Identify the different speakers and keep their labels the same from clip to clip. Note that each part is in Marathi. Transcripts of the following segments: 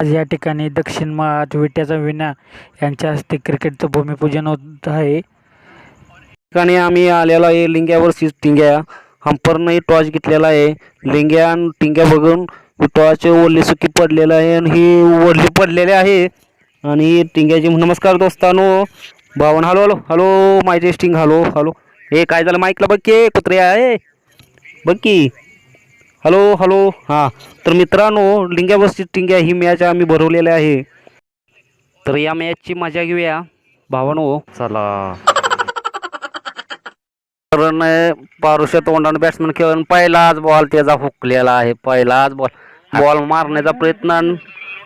Speaker 1: आज या ठिकाणी दक्षिण महाज विट्याचा विना यांच्या हस्ते क्रिकेटचं भूमिपूजन होत आहे.
Speaker 2: ठिकाणी आम्ही आलेलो आहे लिंग्यावर टिंग्या. हंपरनंही टॉस घेतलेला आहे. लिंग्या आणि टिंग्या बघून टॉर्च ओढली सुकी पडलेलं आहे आणि ही ओढली पडलेली आहे. आणि टिंग्याची नमस्कार दोस्तानो. भावन hello hello hello my testing hello hello. हे काय झालं? माईकला बघ की कुत्रे आहे. बघ की. हॅलो हॅलो हां तर मित्रांनो लिंग्यावरची टिंग्या ही मॅच आम्ही भरवलेली आहे. तर या मॅचची मजा घेऊया. भावानो चला. कारण पारुष्य तोंडाने बॅट्समॅन खेळून पहिलाच बॉल त्याचा हुकलेला आहे. पहिलाच बॉल बॉल मारण्याचा प्रयत्न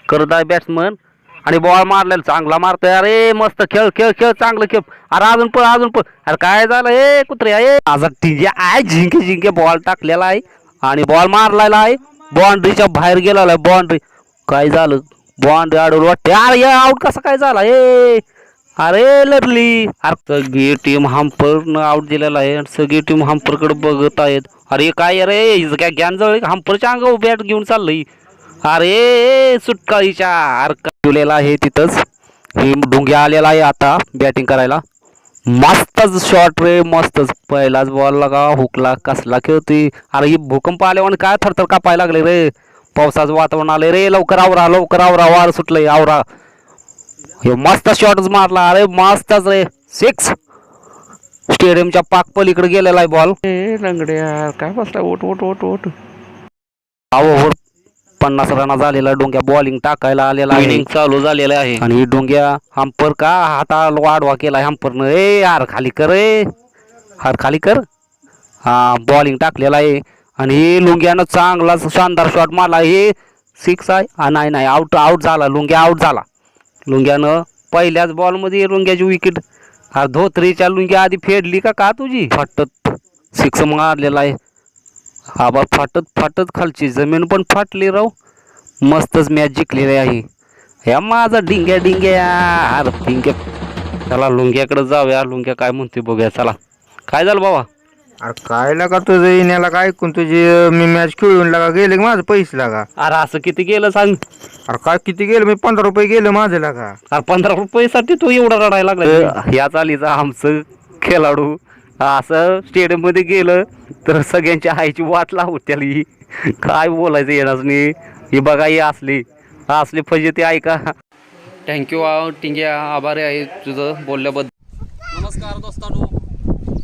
Speaker 2: करत आहे बॅट्समन आणि बॉल मारलेला चांगला मारतोय. अरे मस्त खेळ खेळ खेळ चांगलं खेळ. अरे अजून पण अजून पण अरे काय झालं? हे कुत्रे आहे माझा टिंगे आहे झिंके झिंके बॉल टाकलेला आहे. आणि बॉल मारलेला आहे. बाउंड्रीच्या बाहेर गेलेला आहे. बाउंड्री काय झालं? बाउंड्री अडवलं वाटते अरे आऊट कसा काय झाला? ए अरे लढली. अरे सगळी टीम हंपरनं आऊट दिलेला आहे. आणि सगळी टीम हम्परकडे बघत आहेत. अरे काय रे काय ज्ञान जवळ अंग अंगावर बॅट घेऊन चाललंय. अरे सुटकाळीच्या अरे काय आहे तिथंच. हे ढुंग्या आलेला आहे आता बॅटिंग करायला. मस्तच शॉट रे मस्तच. पहिलाच बॉल लगा हुकला कसला खेळतोय अरे ही भूकंप आल्यावर काय थरथर कापायला लागले रे? पावसाचं वातावरण आलंय रे लवकर आवरा लवकर आवरा वार सुटलंय आवरा. हे मस्त शॉटच मारला. अरे मस्तच रे. सिक्स स्टेडियमच्या पाक पलीकडे गेलेला आहे बॉल रंगड्या काय बसला? ओट ओट ओट ओट. ओव्हर पन्नास रना झालेला डोंग्या बॉलिंग टाकायला आलेला इनिंग चालू झालेला आहे. आणि डोंग्या हंपर का हाता वाढवा केला हंपरनं ए यार खाली कर रे हार खाली कर. हा बॉलिंग टाकलेला आहे. आणि हे लुंग्यानं चांगला शानदार शॉट मारला हे सिक्स आहे. हा, नाही नाही. आउट आउट झाला. लुंग्या आउट झाला. लुंग्यानं पहिल्याच बॉलमध्ये लुंग्याची विकेट हा धोत्रीच्या लुंग्या आधी फेडली का? का तुझी? फाटत. सिक्स मारलेला आहे. हा बा फाटत फाटत खालची जमीन पण फाटली राव. मस्तच मॅच जिंकलेली आहे. ह्या माझा डिंग्या डिंग्या अरे डिंग्या चला लुंग्याकडे जाऊया. लुंग्या काय म्हणते बघूया. चला. काय झालं बाबा?
Speaker 3: अरे काय लागा तुझं? येण्याला काय ऐकून तुझी मी मॅच खेळून लागा. गेले का माझं पैसे लागा?
Speaker 2: अरे असं किती गेलं सांग?
Speaker 3: अरे काय किती गेलं? मी पंधरा रुपये गेलं माझं लागा.
Speaker 2: अरे पंधरा रुपयेसाठी तू एवढा रडायला लागला. या चालीचा आमचं खेळाडू. असं स्टेडियममध्ये गेलं तर सगळ्यांच्या आईची वाट लावत त्याला. ही काय बोलायचं येणार नाही. ही बघा ही असली. असली फजे ते ऐका थँक्यू टिंग्या. आभारी आहे तुझं बोलल्याबद्दल. नमस्कार दोस्तांनो.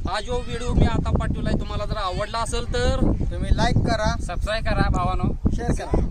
Speaker 2: हा जो व्हिडिओ मी आता पाठवलाय तुम्हाला जर आवडला असेल तर
Speaker 4: तुम्ही लाईक करा.
Speaker 2: सबस्क्राईब करा भावानो.
Speaker 4: शेअर करा.